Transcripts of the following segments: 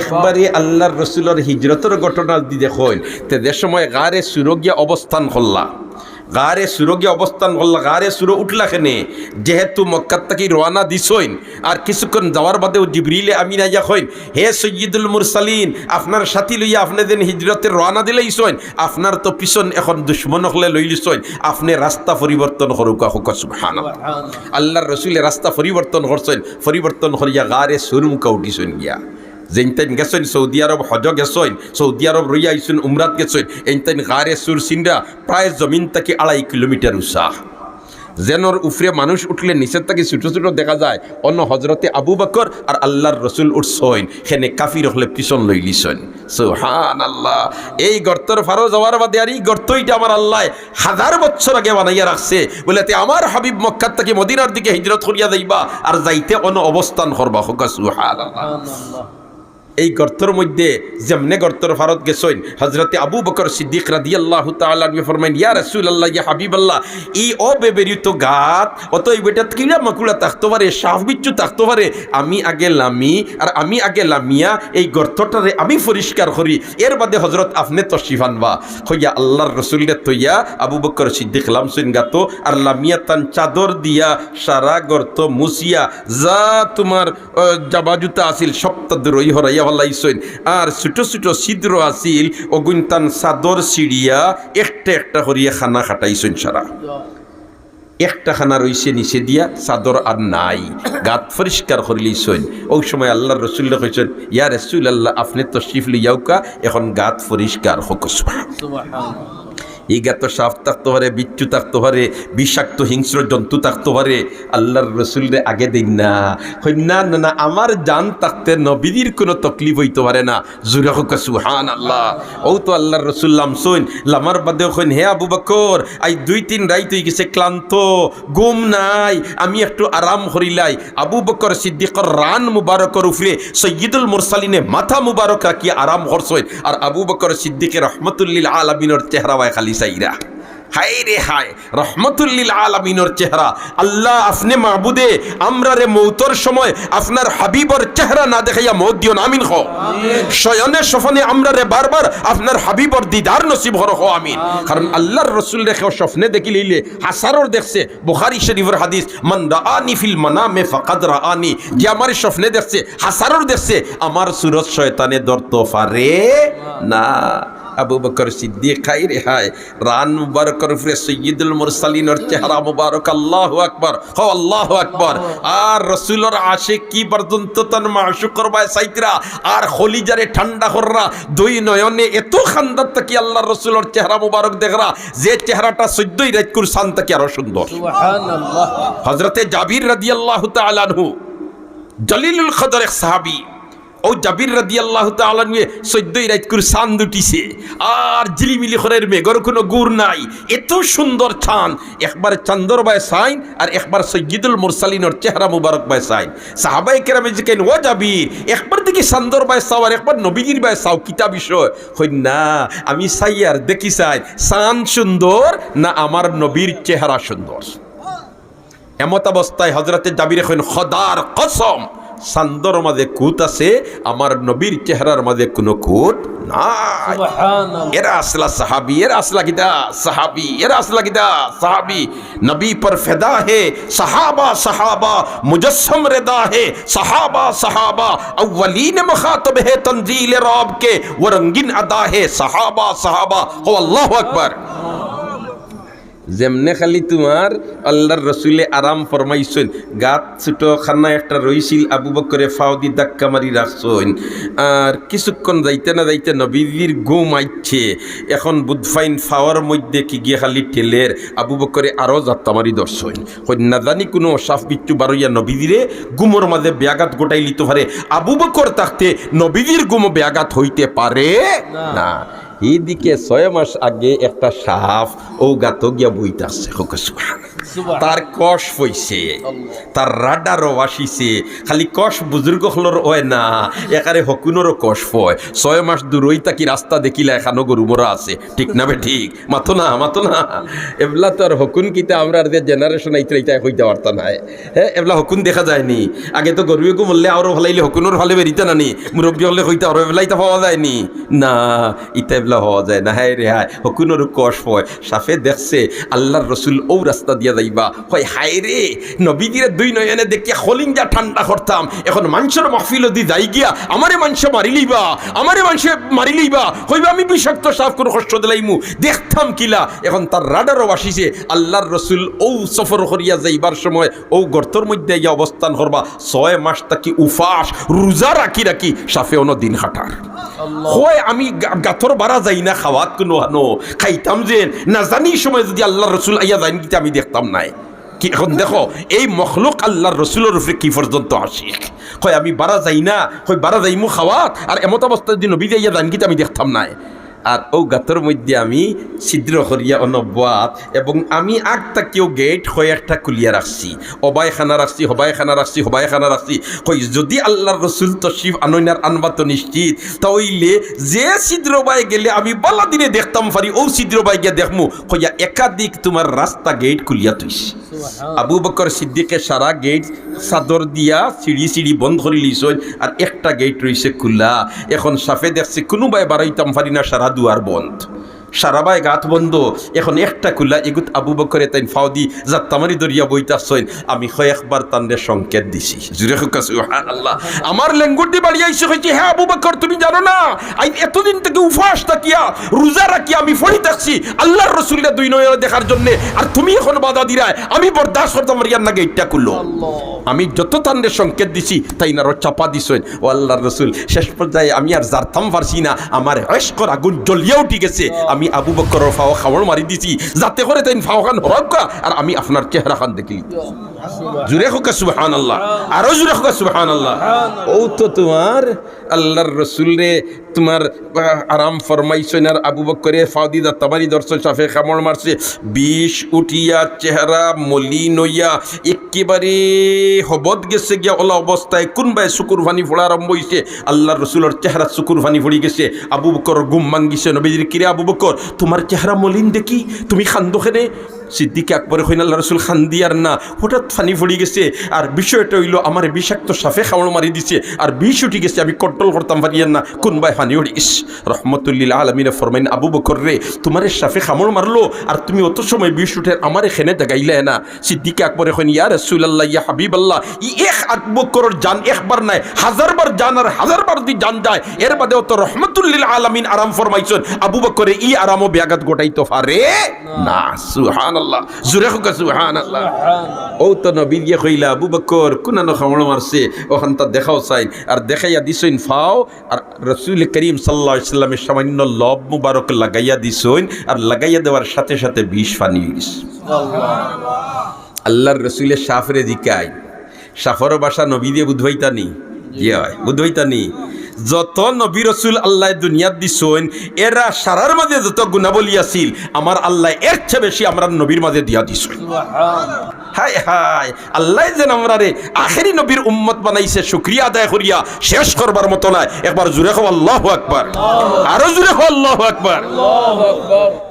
একবারে আল্লাহর রসুলের হিজরতের ঘটনা দি দেখুন তে যে সময় গারে সুরগিয়া অবস্থান করলা। গারে সুরগিয়া অবস্থান করলা গারে সুর উঠলা খেনে যেহেতু মক্কার থেকে রওনা দিছইন আর কিছুক্ষণ যাওয়ার বাদেও জিবরিলে আমি না হইন হে সৈয়দুল মুরসালিন আপনার সাথী লইয়া আপনি দিন হিজরতের রওনা দিলেইছইন আপনার তো পিছন এখন দুশ্মন হলে লইলিছইন আপনি রাস্তা পরিবর্তন করুকা হুকা সুবহানাল্লাহ। আল্লাহর রসুলের রাস্তা পরিবর্তন করছেন পরিবর্তন করিয়া গারে সুরমুকা উঠিছেন গিয়া। যেনতেন গেছেন সৌদি আরব হজ গেছেন সৌদি আরব রইয়া আইসুন উমরাত গেছেন এইতেন গারে সুর সিন্ডা প্রায় জমিন থেকে আড়াই কিলোমিটার উষাহ যেনর উফরে মানুষ উঠলে নিচের থেকে ছোট ছোট দেখা যায় অন্য হজরতে আবু বকর আর আল্লাহর রসুল উঠছইন সেনে কাফির হলে পিছন লই লিছইন সুহান আল্লাহ এই গর্তর ফারো যাওয়ার বাদে আর এই গর্তইটা আমার আল্লাহ হাজার বছর আগে বানাইয়া রাখছে বলে তে আমার হাবিব মক্কার থেকে মদিনার দিকে হিজরত করিয়া যাইবা আর যাইতে অন্য অবস্থান করবা হোক আল্লাহ এই গর্তর মধ্যে যেমনে গর্তর ভারত গেছইন হজরতে আবু বকর সিদ্দিক রাদি আল্লাহ তালু ফরমাইন ইয়া রসুল আল্লাহ ইয়া হাবিব আল্লাহ এই অবেবেরিত গাত অত এই বেটাত কিলা মাকুলা থাকতে পারে সাফ বিচ্ছু থাকতে পারে আমি আগে লামি আর আমি আগে লামিয়া এই গর্তটারে আমি পরিষ্কার করি। এর বাদে হজরত আপনি তো শিফানবা হইয়া আল্লাহর রসুলরে তৈয়া আবু বকর সিদ্দিক লামসইন গাতো আর লামিয়া তান চাদর দিয়া সারা গর্ত মুসিয়া যা তোমার আহ, জাবা জুতা আছিল সপ্তাহ রই হরাইয়া হলাইছইন আর ছোট ছোট ছিদ্র আছিল চাদর একটা একটা করিয়া খানা খাটাইছইন সারা একটা খানা রইছে নিচে দিয়া চাদর আর নাই। গাত পরিষ্কার করিলিছইন ওই সময় আল্লাহর রসুল্লা কইছেন ইয়া রসুল আল্লাহ, আপনি তো শিফ লিয়াউকা এখন গাত পরিষ্কার হোক এই গাত সাফ থাকতে পারে বিচ্ছু থাকতে পারে বিষাক্ত হিংস্র জন্তু থাকতে পারে আল্লাহর রসুলরে আগে দিন না। না না আমার জান থাকতে নবীর কোনো তকলিফ হইতে পারে না। জুরে হোক সুহান আল্লাহ ও তো আল্লাহর রসুল লামসইন, লামার বাদে হইন হে আবু বকর আই দুই তিন রাইত হয়ে গেছে ক্লান্ত, ঘুম নাই, আমি একটু আরাম করিলাই। আবু বকর সিদ্দিকর রান মুবারকর উফরে সৈয়দুল মুরসালিনে মাথা মুবারক রাখিয়া আরাম করছইন আর আবু বকর সিদ্দিকের রহমতুল্লিল আলমিনের চেহারা খালি সাইরা হাই রে হাই রহমতুল্লিল আলমিনের চেহারা। আল্লাহ আপনি মাহবুদে আমরা রে মৌতর সময় আপনার হাবিবর চেহারা না দেখাইয়া মৌত দিও আমিন। হো শয়নে সফনে আমরা রে বারবার আপনার হাবিবর দিদার নসিব হর হো আমিন। কারণ আল্লাহর রসুল রেখে স্বপ্নে দেখি লইলে হাসারর দেখছে বুখারি শরীফের হাদিস মান রাআনি ফিল মানামে ফাকাদ রাআনি যে আমার স্বপ্নে দেখছে হাসারর দেখছে আমার সুরত শয়তানে ধরতে পারে না। আবু বকর সিদ্দিক খাই রেহাই রান মুবারকর উপরে সৈয়দুল মুরসালিনের চেহারা মুবারক আল্লাহু আকবার। হো আল্লাহু আকবার। আর রসুলের আশে কি পর্যন্ত তান মাশু করবায় সাইতরা আর খলিজারে ঠান্ডা কররা? দুই নয়নে এত খান্দার তাকি আল্লাহর রসুলের চেহারা মুবারক দেখরা যে চেহারাটা সদ্যই রাজকুর শান তাকি আরও সুন্দর। হজরতে জাবির রাদিয়াল্লাহু তাআলা আনহু জলিলুল কদর এক সাহাবী ও জাবির রাদি আল্লাহ তালুয়ে সদ্যই রাজকুর চান দুটিছে আর জিলিমিলি খরের মেঘর কোনো গুড় নাই। এত সুন্দর চান একবার চান্দর বায় সাইন আর একবার সৈয়দুল মুরসালিনের চেহারা মুবারক বায় সাইন। সাহাবাই কেরামে যে কেন ও জাবির, একবার দেখি চান্দর বায় চাও আর একবার নবীজির বায় চাও কিতা বিষয়? হই না, আমি চাই আর দেখি চাই চান সুন্দর না আমার নবীর চেহারা সুন্দর। এমত অবস্থায় হজরতে জাবির এখন খদার কসম সান্দর মাঝে কুত আছে আমার নবীর চেহারার মাঝে কোনো কুট নাই। پر ہے صحابہ صحابہ مجسم ردا ہے صحابہ صحابہ اولین مخاطب ہے تنزیل راب کے ورنگن ادا ہے صحابہ صحابہ اللہ اکبر যেমনে খালি তোমার আল্লাহর রসুলে আরাম ফরমাইছেন গাত ছোট খানা একটা রইছিল আবু বকরে ফাউদি ধাক্কা মারি রাখছেন। আর কিছুক্ষণ যাইতে না যাইতে নবীজির ঘুম আইছে। এখন বুধফাইন ফাওয়ার মধ্যে কি গিয়ে খালি ঠেলের আবু বকরে আরও যাত্রা মারি দর্শন না জানি কোনো সাফ বিচ্ছু বারইয়া নবীজিরে গুমর মাঝে ব্যাঘাত গোটাই লিতে পারে। আবু বকর থাকতে নবীজির গুম ব্যাঘাত হইতে পারে? না। এইদিকে ছয় মাস আগে একটা সাপ ও গাত গিয়া বইতে আসছে। তার কষ পইছে তার রাডারও আসিছে খালি কষ বুজুর্গ হলর হয় না একারে হকুনেরও কষ পয় ছয় মাস দূরই তাকি রাস্তা দেখিলা এখানো গরু মরা আছে ঠিক না বে ঠিক? মাতো না মাতো না। এবলা তো আর হকুন কিতা আমরা আর যে জেনারেশন আইতে এইটা হইতে পারতা নাই। হ্যাঁ এবলা হকুন দেখা যায়নি। আগে তো গরু গু মরলে আরও ভালাইলে হকুনের ভালে বেরিতে নানি মুরব্বী হলে হইতে আরও এবলা ইতা পাওয়া যায়নি। না ইতা এবলা হওয়া যায় না। হ্যাঁ রে হায় হকুনের কষ হয় সাফে দেখছে আল্লাহর রসুল ও রাস্তা দিয়া যাইবা হয় হায় রে নবীদিরে দুই নয়নে দেখিয়া হলিঞ্জা ঠান্ডা করতাম। এখন মানুষের মহফিল দি যাই গিয়া আমারে মানুষ মারি লইবা আমারে মানুষে মারি লইবা। হইবা আমি বিষাক্ত সাফ করে কষ্ট দিলাইমু। দেখতাম কিলা। এখন তার রাডারও আসিছে আল্লাহর রসুল ও সফর করিয়া যাইবার সময় ও গর্তর মধ্যে ইয়া অবস্থান করবা। ছয় মাস তাকি উফাস রোজা রাখি রাখি সাফে অন্য দিন হাঁটার। হয় আমি গাথর বাড়া যাই না খাওয়াত কোনো হানো। খাইতাম যে না জানি সময় যদি আল্লাহ রসুল আইয়া যাইন কিন্তু আমি দেখতাম নাই। কি, এখন দেখো, এই মখলুক আল্লাহর রসুলের উপরে কি পর্যন্ত আশিক? কয়, আমি বারা যাই না? কই বারা যাইমু খাওয়াত? আর এমত অবস্থা যদি নবী যাইয়া দানগিতে আমি দেখতাম নাই। আর ও গাতর মধ্যে আমি ছিদ্র করিয়া অনব্বাত এবং আমি আগ তাকেও গেট হয়ে একটা কুলিয়া রাখছি অবাই খানা রাখছি হবাই খানা রাখছি হবাই খানা রাখছি কই যদি আল্লাহর রসুল তশিফ আনইনার আনবা তো নিশ্চিত তাইলে যে ছিদ্র বাই গেলে আমি বলা দিনে দেখতাম পারি ও ছিদ্র বাই গিয়া দেখমু। কইয়া একাধিক তোমার রাস্তা গেট খুলিয়া তুইস আবু বকর সিদ্দিকে সারা গেট চাদর দিয়া সিঁড়ি সিঁড়ি বন্ধ করে লিছই আর একটা গেট রয়েছে খোলা। এখন সাফে দেখছে কোনোবাই বাড়াইতাম পারি না সারা দুয়ার বন্ধ সারাবাই গাত বন্ধ। এখন একটা খোলা এগুত আবু বকরে তাই ফাউদি যাত্তামারি দরিয়া বইতাছইন। আমি কয়েকবার তান্ডে সংকেত দিছি। হুকা সুবহানাল্লাহ। আমার লেঙ্গুর দি বাড়ি আইছে কইছে হ্যাঁ আবু বকর তুমি জানো না? আই এতদিন থেকে উফাস থাকিয়া রোজা রাখি আমি ফড়ি থাকছি। আল্লাহর রসুলিয়া দুই নয় দেখার জন্য। আর তুমি এখন বাধা দিরায় আমি বরদাস্ত করতাম মারিয়ার নাগে ইটটা করল আমি যত তান্ডে সংকেত দিছি তাই না চাপা দিছেন ও আল্লাহর রসুল শেষ পর্যায়ে আমি আর জারতাম পারছি না। আমার হস্কর আগুন জ্বলিয়া উঠি গেছে। আমি আবু বকরের ফাও খাওয়ার মারি দিছি। যাতে করে তাই ফাও খান হরকা আর আমি আপনার চেহারা খান দেখি জুড়ে হোক সুবহান আল্লাহ আরও হোক সুবহান আল্লাহ ও তো তোমার আল্লাহর রসুল রে তোমার আরাম ফরমাইছেন আর আবু বকরে ফাউদি দা তাবারি দর্শন সাফে খামড় মারছে। বিষ উঠিয়া চেহারা মলিন হইয়া একেবারে হবত গেছে গিয়া ওলা অবস্থায়। কোনবাই শুকুর ভানি ফোড়া আরম্ভ হইছে আল্লাহর রসুলের চেহারা শুকুর ভানি ফড়ি গেছে। আবু বকর গুম মাঙ্গিছে নবীজির কিরে আবু বকর? তোমার চেহারা মলিন দেখি তুমি খান্দোখেনে সিদ্দিকে আকবরে হইন আল্লাহ রসুল খান দিয়ার না হঠাৎ ফানি পড়ি গেছে আর বিষয়টা হইল আমার বিষাক্ত সাফে খাওয়ানো মারি দিছে আর বিষ উঠি গেছে আমি কন্ট্রোল করতাম পারিয়ার না কোনবাই ফানি উড়িস রহমতুল্লিল আলমিনে ফরমাইন আবু বকর রে তোমার সাফে খামড় মারলো আর তুমি অত সময় বিষ উঠে আমার এখানে দেখাইলে না। সিদ্দিকে আকবরে হইন ইয়া রসুল আল্লাহ ইয়া হাবিব আল্লাহ ই এক আবু বকরের জান একবার নাই হাজারবার জান আর হাজারবার দি জান যায় এর বাদে অত রহমতুল্লিল আলমিন আরাম ফরমাইছেন আবু বকরে ই আরামও ব্যাঘাত গোটাইতে পারে না। সুহান আল্লাহ জুরে হোক সুহান আল্লাহ ও তো নবী গিয়ে কইলা আবু বকর, কুনানো খামড় মারছে, ওখান তা দেখাও চাই। আর দেখাইয়া দিছইন, ফাও, আর রসুল করিম সাল্লাহ ইসলামের সামান্য লব মুবারক লাগাইয়া দিছইন, আর লাগাইয়া দেওয়ার সাথে সাথে বিষ ফানি গেছে। আল্লাহর রসুলের সাফরে দিকায় সাফর বাসা নবী দিয়ে বুধবাইতানি। ইয়ে হয়, বুধবাইতানি। যত নবী রসুল আল্লাহ দুনিয়াত দিছইন এরা সারার মাঝে যত গুণাবলী আছিল আমার আল্লাহ এর চেয়ে বেশি আমরা নবীর মাঝে দিয়া দিছইন হাই হাই আল্লাহ যেন আমরা রে আখেরি নবীর উম্মত বানাইছে শুক্রিয়া আদায় করিয়া শেষ করবার মতো নয় একবার জুড়ে খাও আল্লাহ আকবার। আরও জুড়ে খাও আল্লাহ আকবার।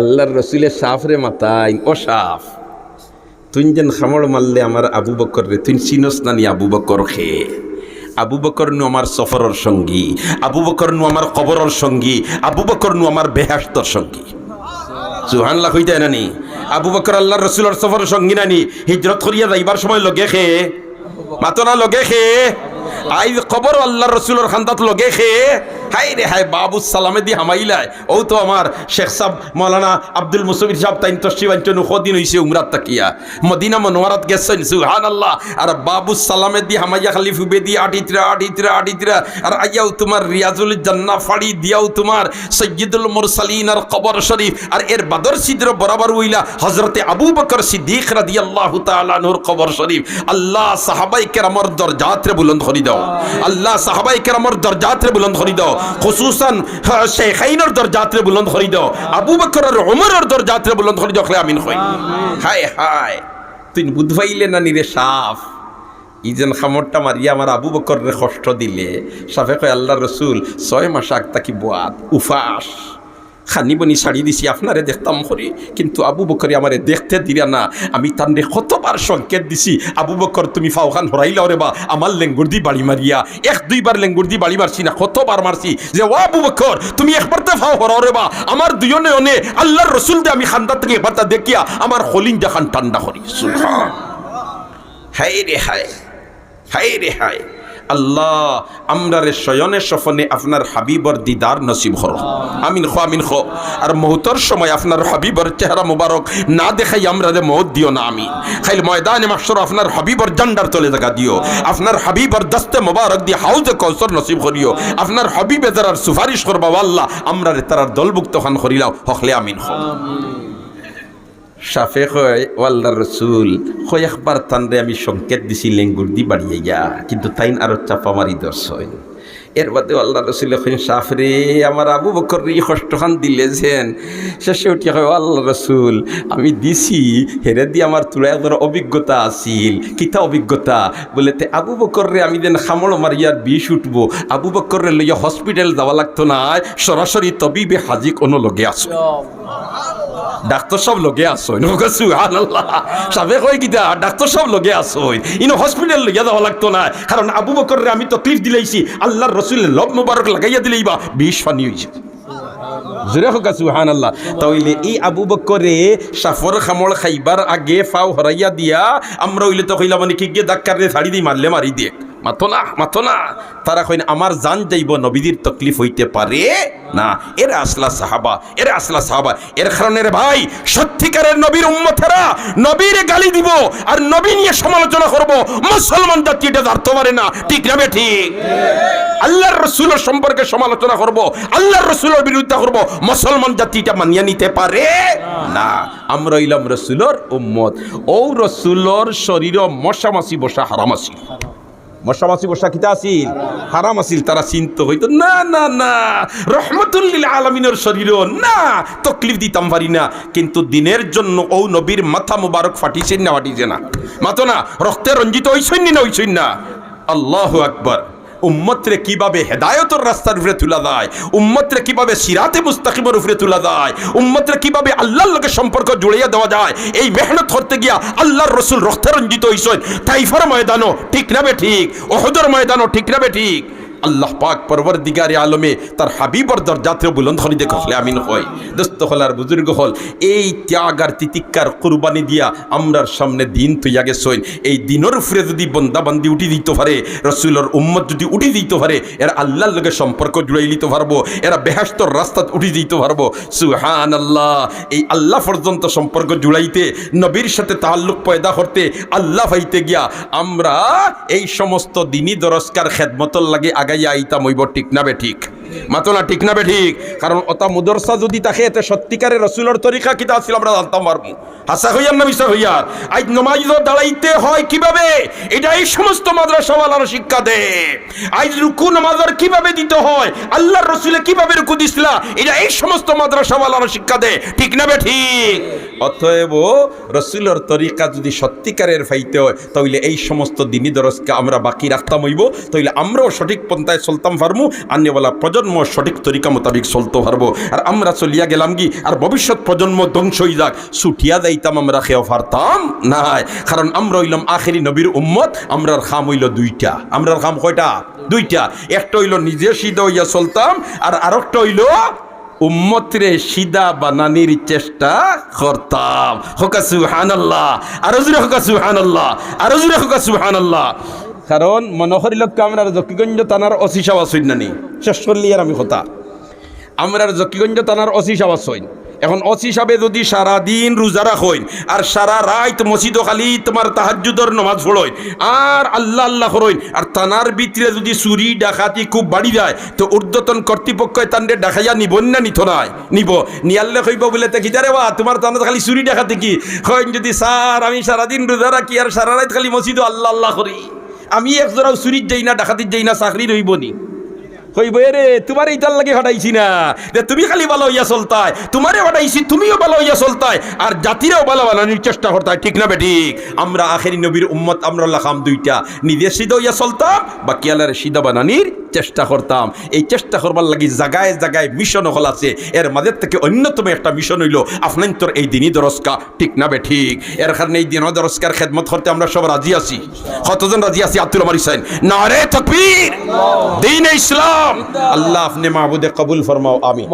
আল্লাহর রসুলের সাফরে মাতাই ও সাফ। তুই যেন খামড় মারলে আমার আবু বকর রে তুই চিনস নানি আবু বকর খে। আবু বকর নু আমার সফরের সঙ্গী, আবু বকর নু আমার কবরের সঙ্গী, আবু বকর নু আমার বেহাস্তর সঙ্গী। সুহানলা হইতে নানি আবু বকর আল্লাহ রসুলের সফরের সঙ্গী নানি হিজরত করিয়া যাইবার সময় লগে খে। মাতনা লগে খে। আই কবর আল্লাহ রসুলের খান্দাত লগে খে। হাই রে হাই বাবু সালামে দি হামাইলাই। ও তো আমার শেখ সাহ মৌলানা আব্দুল মুসবির সাহেব তাইন তসিবাঞ্চন কদিন হইছে উমরাত তাকিয়া। মদিনা মনোয়ারাত গেছেন সুহান আল্লাহ আর বাবু সালামে দি হামাইয়া খালি ফুবে দি আটিতরা আটিতরা আটিতরা আর আইয়াও তোমার রিয়াজুল জান্না ফাড়ি দিয়াও তোমার সৈয়দুল মুরসালিন আর কবর শরীফ। আর এর বাদর সিদ্র বরাবর উইলা হজরতে আবু বকর সিদ্দিক রাদিয়াল্লাহু তাআলা নূর কবর শরীফ। আল্লাহ সাহাবাই কেরামর দরজাতরে বুলন্দ করি দাও। আল্লাহ সাহাবাই কেরামর দরজাতরে বুলন্দ করি দাও। খুসুসান শেখাইনের দরজাতরে বুলন্দ করি দাও আবু বকর আর ওমরের দরজাতরে বুলন্দ করি দাও আমিন হই। হায় হায়। তুই বুধবাইলে না নিরে সাফ? ইজেন খামরটা মারিয়া আমার আবু বকর কষ্ট দিলে। সাফে কয় আল্লাহ রসুল ছয় মাস আগ তাকি বোয়াত উফাস। খানি বনি শাড়ি দিছি আপনারে দেখতাম করি কিন্তু আবু বকরে আমারে দেখতে দিরা না। আমি তান্ডে কতবার সংকেত দিছি। আবু বকর, তুমি ফাওখান হরাইলাও রে বা, আমার লেঙ্গুর দি বাড়ি মারিয়া এক দুইবার লেঙ্গুর দি বাড়ি মারছি না কতবার মারছি যে ও আবু বকর, তুমি একবার তো ফাও হরাও রে বা আমার দুজনে অনে আল্লাহর রসুল দে, আমি খান্দা থেকে একবার দেখিয়া আমার হলিং দেখান ঠান্ডা করি হায় রে হায় হায় রে হায়। আল্লাহ আমরা রে শয়নে সফনে আপনার হাবিবর দিদার নসিব হর আমিন খো আমিন খো। আর মৌতর সময় আপনার হাবিবর চেহারা মুবারক না দেখাই আমরা রে মৌত দিও না আমি। খাইল ময়দানে মাসর আপনার হাবিবর জান্ডার তলে জায়গা দিও। আপনার হাবিবর দস্তে মুবারক দিয়ে হাউজে কৌসর নসিব করিও। আপনার হাবিবে যারার সুপারিশ করবা আল্লাহ আমরা রে তারার দলভুক্ত খান করিলাও। হকলে আমিন খো। সাফে কয় ওয়াল্লাহ রসুল। কয় একবার তানরে আমি সংকেত দিছি, লেঙ্গুর দি বাড়িয়ে গিয়া। কিন্তু তাইন আরও চাপা মারি দর্শন এর বাদে আল্লাহ রসুল এখন সাফরে আমার আবু বকর এই কষ্টখান দিলেছেন শেষে উঠিয়া কয় আল্লাহ রসুল, আমি দিছি, হেরে দিয়ে আমার তুলা একবার অভিজ্ঞতা আছিল। কিতা অভিজ্ঞতা? বলে, তে আবু বকর রে, আমি দেন খামড় মারিয়ার বিষ উঠবো। আবু বকর রে লইয়া হসপিটাল যাওয়া লাগতো না। সরাসরি তবিবে হাজি কোনো লগে আসো ডাক্তার সব লগে আসইন কইছু আল্লাহ সাবে কই কিতা ডাক্তার সব লগে আসইন ইনো হসপিটাল লইয়া যাওয়া লাগতো না। কারণ আবু বকর আমি তকলিফ দিলাইছি, আল্লাহর রসুলের লব মুবারক লাগাইয়া দিলেই বা বিষ হোক সুহান আল্লাহ তাইলে এই আবু বকরে সাফর খামড় খাইবার আগে ফাও হরাইয়া দিয়া, আমরা হইলে তো কইলা মানে কি গিয়ে ডাক্তার রে ছাড়ি দিই, মারলে মারি দিয়ে। মাতো না মাতো না। তারা কইন, আমার জান যাইব নবীদের তকলিফ হইতে পারে না। এরা আসলা সাহাবা, এরা আসলা সাহাবা। এর কারণে ভাই, সত্যিকারের নবীর উম্মতেরা নবীর গালি দিব আর নবী নিয়ে সমালোচনা করব। মুসলমান জাতি এটা ধরতে পারে না। ঠিক না ঠিক? আল্লাহর রসুলের সম্পর্কে সমালোচনা করব, আল্লাহর রসুলের বিরুদ্ধে করব। মুসলমান জাতিটা মানিয়ে নিতে পারে না। আমরা ইলাম রসুলর উম্মত। ও রসুলর শরীর মশামাসি বসা হারামাসি মশামাসি বসা কিতা আসিল হারাম আসিল তারা চিন্ত হইতো, না না না রহমতুল্লিল আলমিনের শরীর না, তকলিফ দিতাম পারি না, কিন্তু দিনের জন্য ও নবীর মাথা মুবারক ফাটিছেন না ফাটিছে না। মাতো না, রক্তে রঞ্জিত হইছেন না না আল্লাহ আকবর। উম্মতরে কীভাবে হেদায়তর রাস্তার উপরে তুলা দেয়? উম্মতরে কীভাবে সিরাতে মুস্তাকিমের উপরে তুলা দেয়? উম্মতরে কীভাবে আল্লাহর লোকের সম্পর্ক জুড়িয়ে দেওয়া যায়? এই মেহনত করতে গিয়া আল্লাহর রসুল রক্তে রঞ্জিত তাইফার ময়দানও ঠিক না বে ঠিক, ওহদর ময়দানও ঠিক না বে ঠিক। আল্লাহ পাক পরবর দিগারে আলমে তার হাবিবর দরজাতে বুলন্দ হলি দেখলে আমিন হয়। দোস্ত হল আর বুজুর্গ হল, এই ত্যাগ আর তিতিকার কুরবানি দিয়া আমরার সামনে দিন তুইয়া গেছইন। এই দিনের উপরে যদি বন্দাবান্দি উঠি দিতে পারে, রসুলের উম্মত যদি উঠি দিতে পারে, এরা আল্লাহর লগে সম্পর্ক জুড়াই দিতে পারব, এরা বেহাস্তর রাস্তাত উঠি দিতে পারব। সুহান আল্লাহ এই আল্লাহ পর্যন্ত সম্পর্ক জুড়াইতে, নবীর সাথে তাল্লুক পয়দা করতে, আল্লাহ পাইতে গিয়া আমরা এই সমস্ত দিনই দরস্কার খেদমতর লাগে আগাইয়া আইতাম হইব ঠিক না ঠিক। মাতো না ঠিক ঠিক, কারণ ওটা যদি তাকে এতে রসুলের তরিকা কিতা আমরা জানতাম পারব হাসা হইয়ার না হইয়ার আজ নমাজ দাঁড়াইতে হয় কীভাবে? এটা এই সমস্ত মাদ্রাসাওয়ালার শিক্ষা দে। আজ রুকু নামাজের কীভাবে দিতে হয়? আল্লাহর রসুলে কীভাবে রুকু দিছিলা? এটা এই সমস্ত মাদ্রাসাওয়ালার শিক্ষা দে। ঠিক না বে ঠিক? অতএব রসুলের তরিকা যদি সত্যিকারের ফাইতে হয়, তাহলে এই সমস্ত দিনী দরজকে আমরা বাকি রাখতাম হইব, তাহলে আমরাও সঠিক পন্থায় চলতাম পারব আন্যওয়ালা প্রজন্ম সঠিক তরিকা মোতাবিক চলতে পারব আর আমরা চলিয়া গেলাম কি? আর ভবিষ্যৎ প্রজন্ম ধ্বংস হয়ে যাক। ছুটিয়া যাইতাম আমরা খেয়ে পারতাম নাই। কারণ আমরা হইলাম আখেরি নবীর উম্মত, আমরার খাম হইল দুইটা। আমরার খাম কয়টা? দুইটা। একটা হইল নিজে সিদ্ধ হইয়া চলতাম, আর আরেকটা হইল উম্মতরে সিদা বানানির চেষ্টা করতাম। হোকা সুহান আল্লাহ আরও জুড়ে হোকা সুহান আল্লাহ আরও জুড়ে হোকা সুহান আল্লাহ কারণ মনোহরি লোককে আমরা জকিগঞ্জ তানার অসিসাব আসইন নানি। শেষ করলি আর আমি কথা আমরা জকিগঞ্জ তানার অসিসাব আসইন এখন অসি সাবে যদি সারা দিন রোজা রাখইন, আর সারা রাত মসজিদ খালি তোমার তাহাজ্জুদর নমাজ পড়ইন, আর আল্লাহ আল্লাহ করইন আর তানার ভিতরে যদি চুরি, ডাকাতি খুব বাড়ি যায়, তো ঊর্ধ্বতন কর্তৃপক্ষই তান্ডে ডাকাইয়া নিবন না নিথ নাই নিব। নিয়াল্লে কইব বলে তে কিতারে বা, তোমার তান্ডে খালি চুরি, ডাকাতি কি? কইন যদি স্যার, আমি সারাদিন রোজা রাখি, আর সারা রাত খালি মসজিদ আল্লাহ আল্লাহ করি। আমি একজোড়াও চুরির যাই না ডাকাতির যাই না, চাকরি রইব নি। হইব রে, তোমার এইটার লাগে হটাইছি না। যে তুমি খালি ভালো হইয়া চলতায় তোমারে হটাইছি, তুমিও ভালো হইয়া চলতায় আর জাতিরাও ভালো বানানোর চেষ্টা করতায় ঠিক না বেঠিক আমরা আখেরি নবীর উম্মত, আমরা লাখাম দুইটা। নিজে সিধা হইয়া চলতাম বা কিয়ালারে সিধা বানানির চেষ্টা করতাম। এই চেষ্টা করবার লাগি জাগায় জাগায় মিশন হল আছে। এর মাঝের থেকে অন্যতম একটা মিশন হইল আপনার তোর এই দিনই দরস্কা। ঠিক না বে ঠিক? এর কারণে এই দিন দরস্কার খেদমত করতে আমরা সব রাজি আছি। কতজন রাজি আছি? আব্দুল মারি সাইন না রে তকবীর! দিন ইসলাম! আল্লাহ আপনি মাহবুদে কবুল ফরমাও আমি